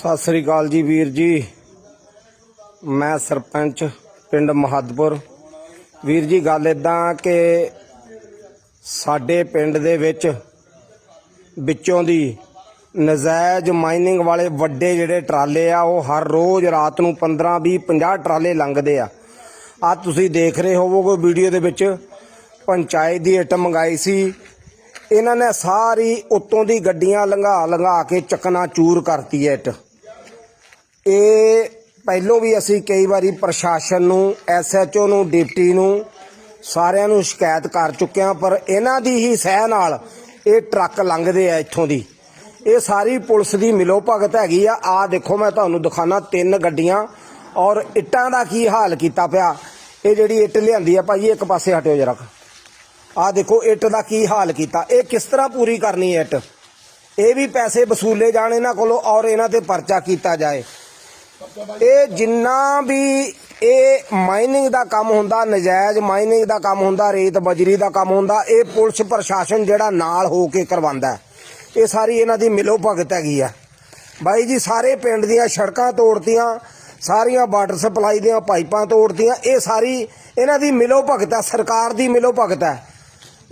ਸਤਿ ਸ੍ਰੀ ਅਕਾਲ ਜੀ ਵੀਰ ਜੀ। ਮੈਂ ਸਰਪੰਚ ਪਿੰਡ ਮਹੱਦਪੁਰ। ਵੀਰ ਜੀ, ਗੱਲ ਇਦਾਂ ਕਿ ਸਾਡੇ ਪਿੰਡ ਦੇ ਵਿੱਚ ਵਿੱਚੋਂ ਦੀ ਨਜਾਇਜ਼ ਮਾਈਨਿੰਗ ਵਾਲੇ ਵੱਡੇ ਜਿਹੜੇ ਟਰਾਲੇ ਆ, ਉਹ ਹਰ ਰੋਜ਼ ਰਾਤ ਨੂੰ 15 20 50 ਟਰਾਲੇ ਲੰਘਦੇ ਆ। ਆ ਤੁਸੀਂ ਦੇਖ ਰਹੇ ਹੋਵੋਗੇ ਵੀਡੀਓ ਦੇ ਵਿੱਚ, ਪੰਚਾਇਤ ਦੀ ਇੱਟ ਮੰਗਾਈ ਸੀ। ਇਹਨਾਂ ਨੇ ਸਾਰੀ ਉੱਤੋਂ ਦੀ ਗੱਡੀਆਂ ਲੰਘਾ ਲੰਘਾ ਕੇ ਚੱਕਣਾ ਚੂਰ ਕਰਤੀ ਹੈ ਇੱਟ। ਇਹ ਪਹਿਲੋਂ ਵੀ ਅਸੀਂ ਕਈ ਵਾਰੀ ਪ੍ਰਸ਼ਾਸਨ ਨੂੰ ਐਸਐਚਓ ਨੂੰ, ਡਿਪਟੀ ਨੂੰ ਸਾਰਿਆਂ ਨੂੰ ਸ਼ਿਕਾਇਤ ਕਰ ਚੁੱਕੇ ਹਾਂ, ਪਰ ਇਹਨਾਂ ਦੀ ਹੀ ਸਹਿ ਨਾਲ ਇਹ ਟਰੱਕ ਲੰਘਦੇ ਆ ਇੱਥੋਂ ਦੀ। ਇਹ ਸਾਰੀ ਪੁਲਿਸ ਦੀ ਮਿਲੋ ਭਗਤ ਹੈਗੀ ਆ। ਆ ਦੇਖੋ, ਮੈਂ ਤੁਹਾਨੂੰ ਦਿਖਾਣਾ ਤਿੰਨ ਗੱਡੀਆਂ ਔਰ ਇੱਟਾਂ ਦਾ ਕੀ ਹਾਲ ਕੀਤਾ ਪਿਆ। ਇਹ ਜਿਹੜੀ ਇੱਟ ਲਿਆਂਦੀ ਆ ਭਾਈ, ਇੱਕ ਪਾਸੇ ਹਟਿਓ ਜਰਾ ਆ ਦੇਖੋ, ਇੱਟ ਦਾ ਕੀ ਹਾਲ ਕੀਤਾ। ਇਹ ਕਿਸ ਤਰ੍ਹਾਂ ਪੂਰੀ ਕਰਨੀ ਹੈ ਇੱਟ? ਇਹ ਵੀ ਪੈਸੇ ਵਸੂਲੇ ਜਾਣ ਇਹਨਾਂ ਕੋਲੋਂ ਔਰ ਇਹਨਾਂ ਤੇ ਪਰਚਾ ਕੀਤਾ ਜਾਏ। ਇਹ ਜਿੰਨਾ ਵੀ ਇਹ ਮਾਈਨਿੰਗ ਦਾ ਕੰਮ ਹੁੰਦਾ, ਨਜਾਇਜ਼ ਮਾਈਨਿੰਗ ਦਾ ਕੰਮ ਹੁੰਦਾ, ਰੇਤ ਬਜਰੀ ਦਾ ਕੰਮ ਹੁੰਦਾ, ਇਹ ਪੁਲਿਸ ਪ੍ਰਸ਼ਾਸਨ ਜਿਹੜਾ ਨਾਲ ਹੋ ਕੇ ਕਰਵਾਉਂਦਾ ਇਹ ਸਾਰੀ ਇਹਨਾਂ ਦੀ ਮਿਲੋ ਭਗਤ ਹੈਗੀ ਆ। ਬਾਈ ਜੀ, ਸਾਰੇ ਪਿੰਡ ਦੀਆਂ ਸੜਕਾਂ ਤੋੜਤੀਆਂ, ਸਾਰੀਆਂ ਵਾਟਰ ਸਪਲਾਈ ਦੀਆਂ ਪਾਈਪਾਂ ਤੋੜਤੀਆਂ, ਇਹ ਸਾਰੀ ਇਹਨਾਂ ਦੀ ਮਿਲੋ ਭਗਤ ਹੈ, ਸਰਕਾਰ ਦੀ ਮਿਲੋ ਭਗਤ ਹੈ।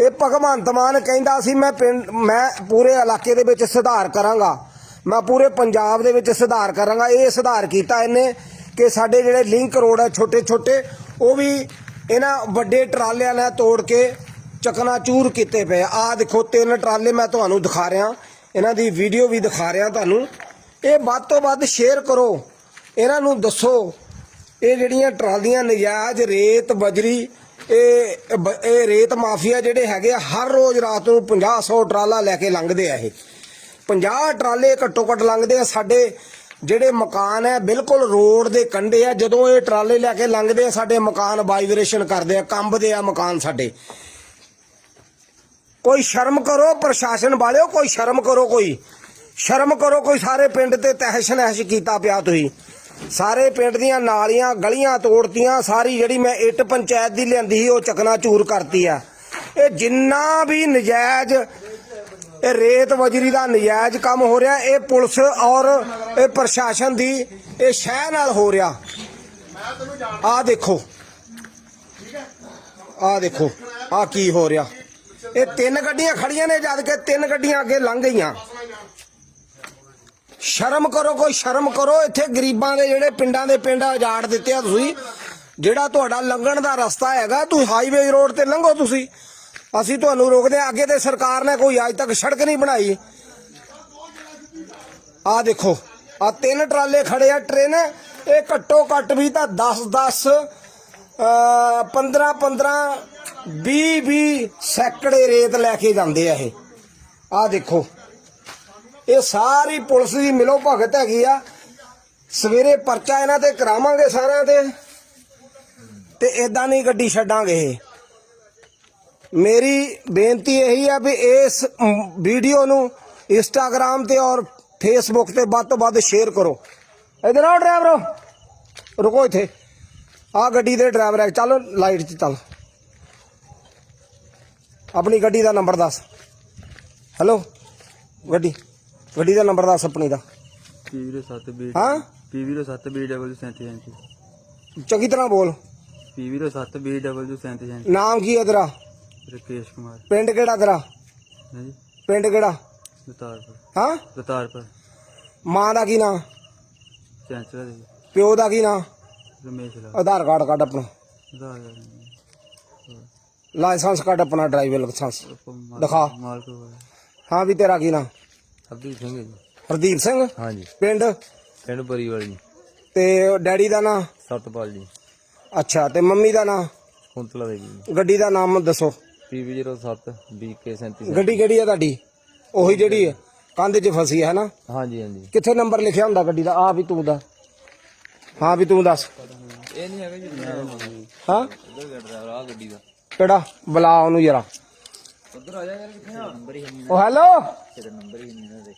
ਇਹ ਭਗਵੰਤ ਮਾਨ ਕਹਿੰਦਾ ਸੀ, ਮੈਂ ਪਿੰਡ ਮੈਂ ਪੂਰੇ ਇਲਾਕੇ ਦੇ ਵਿੱਚ ਸੁਧਾਰ ਕਰਾਂਗਾ। ਮੈਂ ਪੂਰੇ ਪੰਜਾਬ ਦੇ ਵਿੱਚ ਸੁਧਾਰ ਕਰਾਂਗਾ। ਇਹ ਸੁਧਾਰ ਕੀਤਾ ਇਹਨੇ ਕਿ ਸਾਡੇ ਜਿਹੜੇ ਲਿੰਕ ਰੋਡ ਹੈ ਛੋਟੇ ਛੋਟੇ ਉਹ ਵੀ ਇਹਨਾਂ ਵੱਡੇ ਟਰਾਲਿਆਂ ਨਾਲ ਤੋੜ ਕੇ ਚਕਨਾ ਚੂਰ ਕੀਤੇ ਪਏ ਆ। ਦੇਖੋ, ਤਿੰਨ ਟਰਾਲੇ ਮੈਂ ਤੁਹਾਨੂੰ ਦਿਖਾ ਰਿਹਾ। ਇਹਨਾਂ ਦੀ ਵੀਡੀਓ ਵੀ ਦਿਖਾ ਰਿਹਾ ਤੁਹਾਨੂੰ। ਇਹ ਵੱਧ ਤੋਂ ਵੱਧ ਸ਼ੇਅਰ ਕਰੋ। ਇਹਨਾਂ ਨੂੰ ਦੱਸੋ, ਇਹ ਜਿਹੜੀਆਂ ਟਰਾਲੀਆਂ ਨਜਾਇਜ਼ ਰੇਤ ਬਜਰੀ, ਇਹ ਬ- ਇਹ ਰੇਤ ਮਾਫੀਆ ਜਿਹੜੇ ਹੈਗੇ ਆ, ਹਰ ਰੋਜ਼ ਰਾਤ ਨੂੰ 50 100 ਟਰਾਲਾ ਲੈ ਕੇ ਲੰਘਦੇ ਆ ਇਹ। 50 ਟਰਾਲੇ ਘੱਟੋ ਘੱਟ ਲੰਘਦੇ ਆ। ਸਾਡੇ ਜਿਹੜੇ ਮਕਾਨ ਹੈ, ਬਿਲਕੁਲ ਰੋਡ ਦੇ ਕੰਢੇ ਆ। ਜਦੋਂ ਇਹ ਟਰਾਲੇ ਲੈ ਕੇ ਲੰਘਦੇ ਆ, ਸਾਡੇ ਮਕਾਨ ਵਾਈਬ੍ਰੇਸ਼ਨ ਕਰਦੇ ਆ, ਕੰਬਦੇ ਆ ਮਕਾਨ ਸਾਡੇ। ਕੋਈ ਸ਼ਰਮ ਕਰੋ, ਪ੍ਰਸ਼ਾਸਨ ਵਾਲਿਓ, ਕੋਈ ਸ਼ਰਮ ਕਰੋ ਕੋਈ। ਸ਼ਰਮ ਕਰੋ ਕੋਈ, ਸਾਰੇ ਪਿੰਡ ਤੇ ਤਹਿਸ਼ ਨਹਿਸ਼ ਕੀਤਾ ਪਿਆ ਤੁਸੀਂ। ਸਾਰੇ ਪਿੰਡ ਦੀਆਂ ਨਾਲੀਆਂ ਗਲੀਆਂ ਤੋੜਤੀਆਂ, ਸਾਰੀ ਜਿਹੜੀ ਮੈਂ ਇੱਟ ਪੰਚਾਇਤ ਦੀ ਲਿਆਂਦੀ ਸੀ, ਉਹ ਚਕਨਾ ਚੂਰ ਕਰਤੀ ਆ। ਇਹ ਜਿੰਨਾ ਵੀ ਨਜਾਇਜ਼ ਇਹ ਰੇਤ ਵਜਰੀ ਦਾ ਨਜਾਇਜ਼ ਕੰਮ ਹੋ ਰਿਹਾ। ਇਹ ਪੁਲਿਸ ਔਰ ਇਹ ਪ੍ਰਸ਼ਾਸਨ ਦੀ ਇਹ ਸ਼ਹਿ ਨਾਲ ਹੋ ਰਿਹਾ। ਆ ਦੇਖੋ। ਆ ਦੇਖੋ। ਆ ਕੀ ਹੋ ਰਿਹਾ। ਇਹ ਤਿੰਨ ਗੱਡੀਆਂ ਖੜੀਆਂ ਨੇ ਜਦ ਕਿ ਤਿੰਨ ਗੱਡੀਆਂ ਅੱਗੇ ਲੰਘ ਗਈਆਂ। ਸ਼ਰਮ ਕਰੋ, ਕੋਈ ਸ਼ਰਮ ਕਰੋ। ਇੱਥੇ ਗਰੀਬਾਂ ਦੇ ਜਿਹੜੇ ਪਿੰਡਾਂ ਦੇ ਪਿੰਡ ਉਜਾੜ ਦਿੱਤੇ ਆ ਤੁਸੀਂ। ਜਿਹੜਾ ਤੁਹਾਡਾ ਲੰਘਣ ਦਾ ਰਸਤਾ ਹੈਗਾ ਤੁਸੀਂ ਹਾਈਵੇ ਰੋਡ ਤੇ ਲੰਘੋ ਤੁਸੀਂ। ਅਸੀਂ ਤੁਹਾਨੂੰ ਰੋਕਦੇ ਹਾਂ। ਅੱਗੇ ਤੇ ਸਰਕਾਰ ਨੇ ਕੋਈ ਅੱਜ ਤੱਕ ਸੜਕ ਨਹੀਂ ਬਣਾਈ। ਆ ਦੇਖੋ ਆ ਤਿੰਨ ਟਰਾਲੇ ਖੜੇ ਆ, ਟ੍ਰੇਨ, ਇਹ ਘੱਟੋ ਘੱਟ ਵੀ ਤਾਂ 10 10 15 15 20 20 ਸੈਕੜੇ ਰੇਤ ਲੈ ਕੇ ਜਾਂਦੇ ਆ ਇਹ। ਆ ਦੇਖੋ, ਇਹ ਸਾਰੀ ਪੁਲਿਸ ਦੀ ਮਿਲੋ ਭਗਤ ਹੈਗੀ ਆ। ਸਵੇਰੇ ਪਰਚਾ ਇਹਨਾਂ ਤੇ ਕਰਾਵਾਂਗੇ ਸਾਰਿਆਂ ਤੇ। ਤੇ ਇਦਾਂ ਨਹੀਂ ਗੱਡੀ ਛੱਡਾਂਗੇ ਇਹ। ਮੇਰੀ ਬੇਨਤੀ ਇਹੀ ਆ ਵੀ ਇਸ ਵੀਡੀਓ ਨੂੰ ਇੰਸਟਾਗ੍ਰam ਤੇ ਔਰ ਫੇਸਬੁੱਕ ਤੇ ਵੱਧ ਤੋਂ ਵੱਧ ਸ਼ੇਅਰ ਕਰੋ। ਇਧਰ ਆਓ ਡਰਾਈਵਰੋ ਰੁਕੋ ਇੱਥੇ। ਆ ਗੱਡੀ ਦੇ ਡਰਾਈਵਰ ਹੈ ਚੱਲ ਲਾਈਟ 'ਚ ਚੱਲ। ਆਪਣੀ ਗੱਡੀ ਦਾ ਨੰਬਰ ਦੱਸ। ਹੈਲੋ ਗੱਡੀ ਗੱਡੀ ਦਾ ਨੰਬਰ ਦੱਸ ਆਪਣੀ ਦਾ। ਪੀ ਸੱਤ ਬੀ ਹਾਂ? ਪੀ ਵੀਰੋ ਸੱਤ ਬੀ ਡਬਲ ਸੈਂਤੀ ਸੈਂਤੀ ਚੰਗੀ ਤਰ੍ਹਾਂ ਬੋਲ। ਪੀ ਵੀਰੋ ਸੱਤ ਬੀ ਡਬਲ ਸੈਂਤੀ ਸੈਂਤੀ ਨਾਮ ਕੀ ਹੈ ਤੇਰਾ? ਰਕੇਸ਼ ਕੁਮਾਰ। ਪਿੰਡ ਕਿਹੜਾ ਤੇਰਾ? ਹਾਂਜੀ ਪਿੰਡ ਕਿਹੜਾ? ਲਤਾਰਪੁਰ ਹਾਂ? ਲਤਾਰਪੁਰ ਮਾਂ ਦਾ ਕੀ ਨਾਮ ਚੈਂਚਲਾ ਦੇ ਪਿਓ ਦਾ ਕੀ ਨਾਮ ਰਮੇਸ਼ ਲਾ ਆਧਾਰ ਕਾਰਡ ਕੱਢ ਆਪਣਾ। ਆਧਾਰ ਲਾਇਸੈਂਸ ਕੱਢ ਆਪਣਾ ਡਰਾਈਵਰ ਲਾਇਸੈਂਸ। ਦਿਖਾ। ਹਾਂ ਵੀ ਤੇਰਾ ਕੀ ਨਾਮ ਅਬਦੀ ਸਿੰਘ ਜੀ। ਹਰਦੀਪ ਸਿੰਘ? ਹਾਂਜੀ। ਪਿੰਡ? ਪਿੰਡ ਬਰੀਵਾਲ ਜੀ। ਤੇ ਡੈਡੀ ਦਾ ਨਾਮ ਸਤਪਾਲ ਜੀ। ਅੱਛਾ ਤੇ ਮੰਮੀ ਦਾ ਨਾਮ ਕੁੰਤਲਾ ਦੇ ਜੀ। ਗੱਡੀ ਦਾ ਨਾਮ ਦੱਸੋ। ਪੀ ਵੀ 07 ਬੀ ਕੇ 37 ਗੱਡੀ ਕਿਹੜੀ ਹੈ ਤੁਹਾਡੀ? ਉਹੀ ਜਿਹੜੀ ਹੈ ਕੰਧ 'ਚ ਫਸੀ ਹੈ ਨਾ ਹਾਂਜੀ ਹਾਂਜੀ। ਕਿੱਥੇ ਨੰਬਰ ਲਿਖਿਆ ਹੁੰਦਾ ਗੱਡੀ ਦਾ? ਆ ਵੀ ਤੂੰ ਦਾ ਹਾਂ ਵੀ ਤੂੰ ਦੱਸ। ਇਹ ਨਹੀਂ ਹੈਗਾ ਜੀ ਹਾਂ? ਉਧਰ ਡਰਾਈਵਰ ਆ ਗੱਡੀ ਦਾ। ਕਿਹੜਾ? ਬੁਲਾ ਉਹਨੂੰ ਜਰਾ। ਉਧਰ ਆ ਜਾ ਯਾਰ ਕਿੱਥੇ ਆ। ਨੰਬਰ ਹੀ ਉਹ ਹੈਲੋ? ਤੇਰਾ ਨੰਬਰ ਹੀ ਨਹੀਂ ਨਾ ਦੇ।